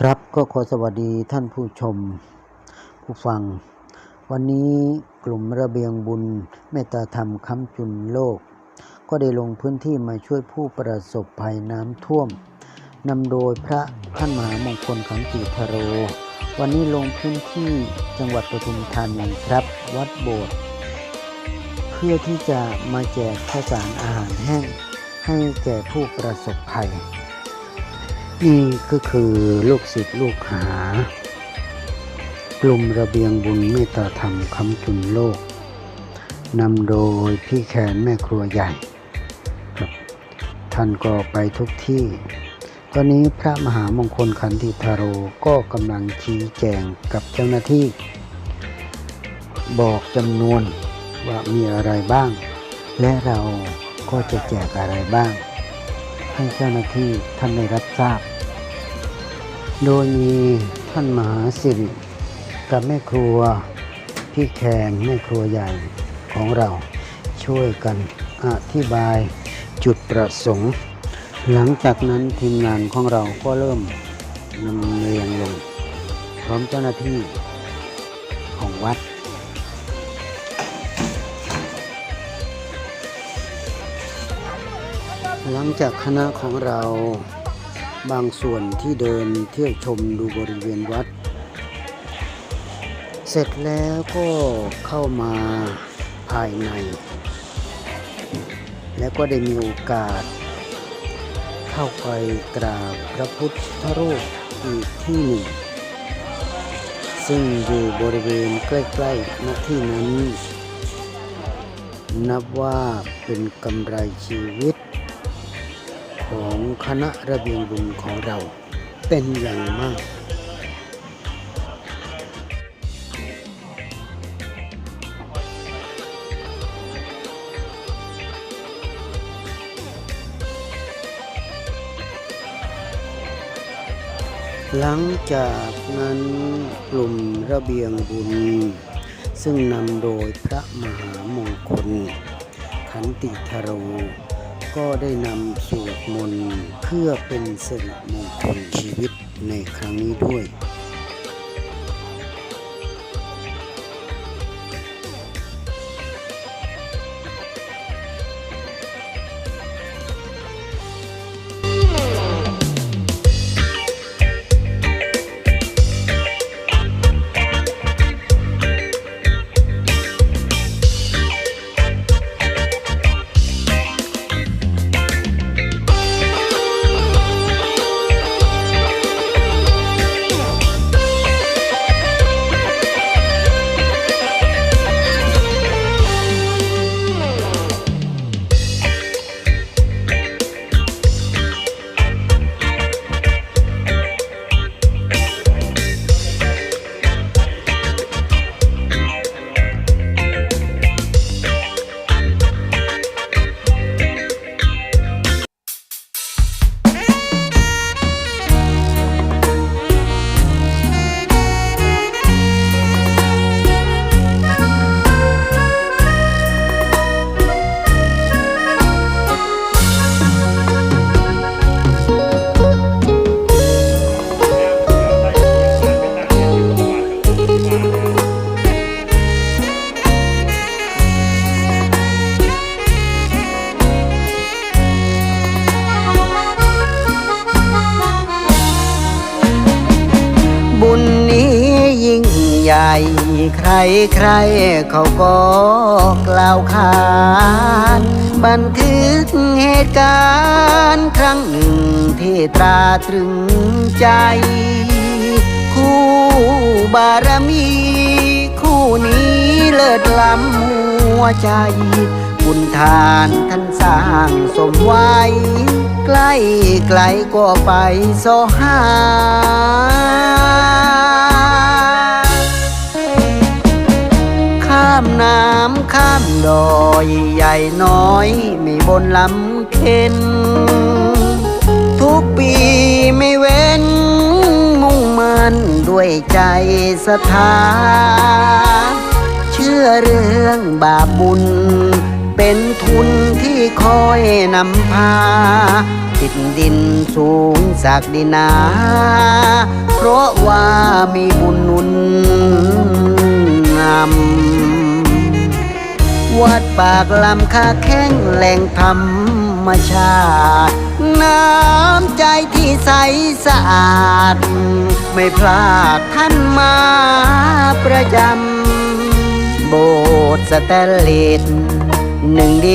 ครับก็ขอสวัสดีท่านผู้ชม ผู้ฟัง วันนี้กลุ่มระเบียงบุญเมตตาธรรมค้ำจุนโลก ก็ได้ลงพื้นที่มาช่วยผู้ประสบภัยน้ำท่วมนำโดยพระท่านมหามงคลขันติทโร วันนี้ลงพื้นที่จังหวัดปทุมธานีครับ วัดโบสถ์เพื่อที่จะมาแจกข้าวสารอาหารแห้งให้แก่ผู้ประสบภัย นี่ก็คือลูกศิษย์ลูกหา กลุ่มระเบียงบุญเมตตาธรรมคำจุนโลกนำโดยพี่แขนแม่ครัวใหญ่ครับท่านก็ไปทุกที่ ตอนนี้พระมหามงคลขันติทาโรก็กำลังชี้แจงกับเจ้าหน้าที่ บอกจำนวนว่ามีอะไรบ้าง และเราก็จะแจกอะไรบ้าง ให้เจ้าหน้าที่ท่านได้รับทราบ โดยมีท่านมหาสิริกับแม่ครัวพี่แคนแม่ครัวใหญ่ของเราช่วยกันอธิบายจุดประสงค์ หลังจากนั้นทีมงานของเราก็เริ่มนำเรียงลง พร้อมเจ้าหน้าที่ของวัด หลังจากคณะของเรา บางส่วนที่เดินเที่ยวชมดูบริเวณวัด เสร็จแล้วก็เข้ามาภายใน แล้วก็ได้มีโอกาส เข้าไปกราบพระพุทธรูปอีกที่หนึ่ง ซึ่งอยู่บริเวณใกล้ๆณที่นั้น นับว่าเป็นกำไรชีวิต ของคณะระเบียงบุญของเราเป็นอย่างมากหลังจากนั้นกลุ่มระเบียงบุญ ซึ่งนำโดยพระมหามงคล ขันติทโร ก็ได้นำสวดมนต์เพื่อเป็นสิริมงคลชีวิตในครั้งนี้ด้วย ใหญ่ ใครใครเขาก็กล่าวขานบันทึกเหตุการณ์ครั้งหนึ่งที่ตราตรึงใจ คู่บารมี คู่นี้เลิศล้ำหัวใจบุญทานท่านสร้างสมไว้ ใกล้ไกลก็ไปโซหาามดอยใหญ่น้อยไม่บนลำเค็น ทุกปีไม่เว้น มุ่งมันด้วยใจศรัทธา เชื่อเรื่องบาปบุญ เป็นทุนที่คอยนำพา ติดดินสูงจากดินนา เพราะว่ามีบุญนุน วัดปากลำคาแข้งแหล่งธรรมชาติ น้ำใจที่ใสสะอาด ไม่พลาดท่านมาประจำ โบสถ์สแตนเลสหนึ่งดี